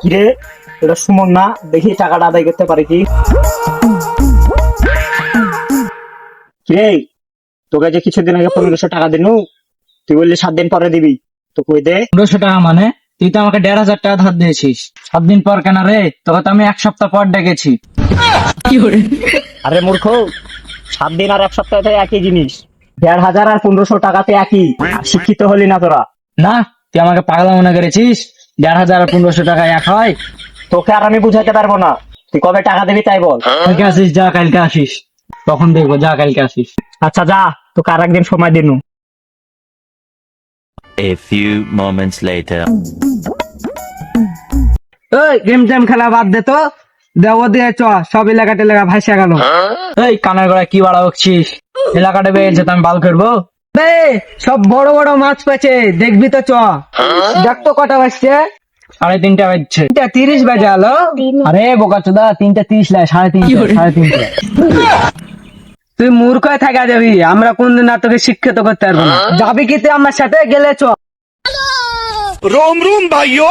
কিরে এটা সুমন না? দেখি টাকাটা আদায় করতে পারে কি? কিরে তোকে যে কিছুদিন আগে পনেরোশো টাকা দিনু তুই বললি সাত দিন পরে দিবি। তো কই দে? পনেরোশো টাকা মানে? তুই তো আমাকে দেড় হাজার টাকা ধার দিয়েছিস। সাত দিন পর কেন রে? তোকে তো আমি এক সপ্তাহ পর ডেকেছি। আরে মূর্খ সাত দিন আর এক সপ্তাহ একই জিনিস। দেড় হাজার আর পনেরোশো টাকাতে একই। শিক্ষিত হলি না তোরা। না তুই আমাকে পাগলা মনে করেছিস? দেড় হাজার পনেরোশো টাকা এক হয়। তোকে আর আমি বুঝাতে পারব না। তুই কবে টাকা দিবি তাই বল। কালকে আসিস যা কালকে আসিস। তখন দেখব যা কালকে আসিস। আচ্ছা যা। তোকে আর একদিন সময় দিনু। A few moments later. ওই গেম টেম খেলা বাদ দে তো। দেব দিয়ে চ সব এলাকা টেলাকা ভাসিয়া গেল। এই কানের গড়া কি বাড়া বকছিস এলাকাটা বেরিয়েছে তো আমি বাল করব। সাথে সব বড় বড় মাছ পেয়েছে দেখবি তো চ। দেখ তো কটা বাজছে। সাড়ে তিনটা বাজছে। তিনটা তিরিশ বাজে আলো আরে বোকা চোদা তিনটা তিরিশ লাগে সাড়ে তিন সাড়ে তিন তুই মূর্খায় থাকা যাবি আমরা কোনদিন না তোকে শিক্ষিত করতে পারব যাবি কি তুই আমার সাথে গেলে চ। রোম রোম ভাইও